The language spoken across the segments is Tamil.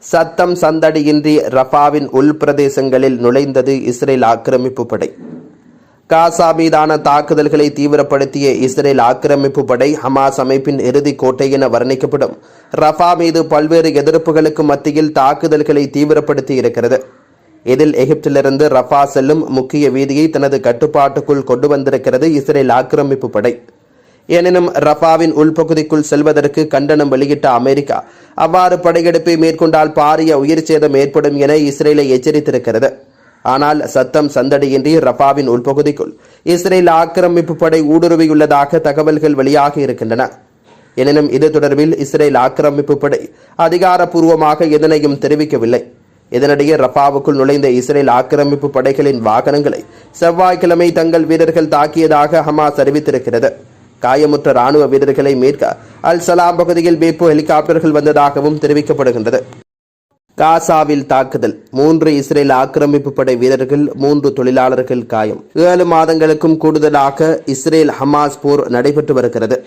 சத்தம் சந்தடியின்றி ரஃபாவின் உள்பிரதேசங்களில் நுழைந்தது இஸ்ரேல் ஆக்கிரமிப்பு படை. காசா மீதான தாக்குதல்களை தீவிரப்படுத்திய இஸ்ரேல் ஆக்கிரமிப்பு படை ஹமாஸ் அமைப்பின் இறுதிக் கோட்டை என வர்ணிக்கப்படும். ரஃபா மீது பல்வேறு எதிர்ப்புகளுக்கு மத்தியில் தாக்குதல்களை தீவிரப்படுத்தி இருக்கிறது. இதில் எகிப்திலிருந்து ரஃபா செல்லும் முக்கிய வீதியை தனது கட்டுப்பாட்டுக்குள் கொண்டு வந்திருக்கிறது இஸ்ரேல் ஆக்கிரமிப்பு படை. எனினும் ரஃபாவின் உள்பகுதிக்குள் செல்வதற்கு கண்டனம் வெளியிட்ட அமெரிக்கா அவ்வாறு படையெடுப்பை மேற்கொண்டால் பாரிய உயிர் சேதம் ஏற்படும் என இஸ்ரேலை எச்சரித்திருக்கிறது. ஆனால் சத்தம் சந்தடியின்றி ரஃபாவின் உள்பகுதிக்குள் இஸ்ரேல் ஆக்கிரமிப்பு படை ஊடுருவியுள்ளதாக தகவல்கள் வெளியாகி இருக்கின்றன. எனினும் இது தொடர்பில் இஸ்ரேல் ஆக்கிரமிப்பு படை அதிகாரப்பூர்வமாக எதனையும் தெரிவிக்கவில்லை. இதனிடையே ரஃபாவுக்குள் நுழைந்த இஸ்ரேல் ஆக்கிரமிப்பு படைகளின் வாகனங்களை செவ்வாய்க்கிழமை தங்கள் வீரர்கள் தாக்கியதாக ஹமாஸ் அறிவித்திருக்கிறது. காயமுற்ற ராணுவ வீரர்களை மீட்க அல் சலாம் பகுதியில் மீட்பு ஹெலிகாப்டர்கள் வந்ததாகவும் தெரிவிக்கப்படுகின்றது. காசாவில் தாக்குதல். மூன்று இஸ்ரேல் ஆக்கிரமிப்பு படை வீரர்கள் மூன்று தொழிலாளர்கள் காயம். ஏழு மாதங்களுக்கும் கூடுதலாக இஸ்ரேல் ஹமாஸ் போர் நடைபெற்று வருகிறது.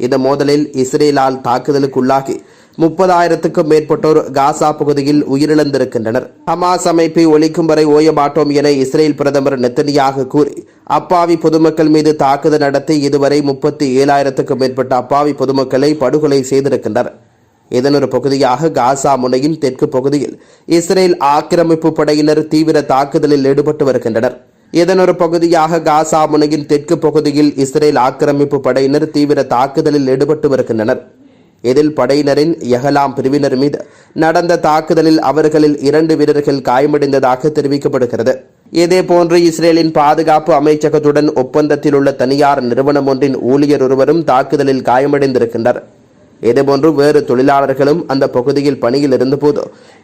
இந்த மோதலில் இஸ்ரேலால் தாக்குதலுக்குள்ளாகி முப்பதாயிரத்துக்கும் மேற்பட்டோர் காசா பகுதியில் உயிரிழந்திருக்கின்றனர். ஹமாஸ் அமைப்பை ஒழிக்கும் வரை ஓய மாட்டோம் என இஸ்ரேல் பிரதமர் நெத்தனியாக கூறி அப்பாவி பொதுமக்கள் மீது தாக்குதல் நடத்தி இதுவரை முப்பத்தி ஏழாயிரத்துக்கும் மேற்பட்ட அப்பாவி பொதுமக்களை படுகொலை செய்திருக்கின்றனர். இதன் ஒரு பகுதியாக காசா முனையின் தெற்கு பகுதியில் இஸ்ரேல் ஆக்கிரமிப்பு படையினர் தீவிர தாக்குதலில் ஈடுபட்டு வருகின்றனர். இதன் ஒரு பகுதியாக காசா முனையின் தெற்கு பகுதியில் இஸ்ரேல் ஆக்கிரமிப்பு படையினர் தீவிர தாக்குதலில் ஈடுபட்டு வருகின்றனர். இதில் படையினரின் எஹலாம் பிரிவினர் மீது நடந்த தாக்குதலில் அவர்களில் இரண்டு வீரர்கள் காயமடைந்ததாக தெரிவிக்கப்படுகிறது. இதேபோன்று இஸ்ரேலின் பாதுகாப்பு அமைச்சகத்துடன் ஒப்பந்தத்தில் உள்ள தனியார் நிறுவனம் ஒன்றின் ஊழியர் ஒருவரும் தாக்குதலில் காயமடைந்திருக்கின்றனர். இதேபோன்று வேறு தொழிலாளர்களும் அந்த பகுதியில் பணியில் இருந்தபோது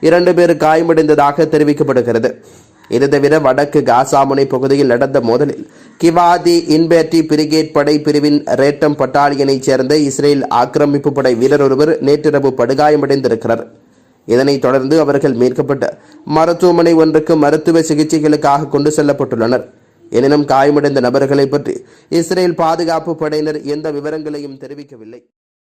இரண்டு பேர் காயமடைந்ததாக தெரிவிக்கப்படுகிறது. இது தவிர வடக்கு காசாமுனை பகுதியில் நடந்த மோதலில் கிவாதி இன்பேட்டி பிரிகேட் படை பிரிவின் ரேட்டம் பட்டாலியனைச் சேர்ந்த இஸ்ரேல் ஆக்கிரமிப்பு படை வீரர் ஒருவர் நேற்றிரவு படுகாயமடைந்திருக்கிறார். இதனைத் தொடர்ந்து அவர்கள் மீட்கப்பட்ட மருத்துவமனை ஒன்றுக்கு மருத்துவ சிகிச்சைகளுக்காக கொண்டு செல்லப்பட்டுள்ளனர். எனினும் காயமடைந்த நபர்களை பற்றி இஸ்ரேல் பாதுகாப்பு படையினர் எந்த விவரங்களையும் தெரிவிக்கவில்லை.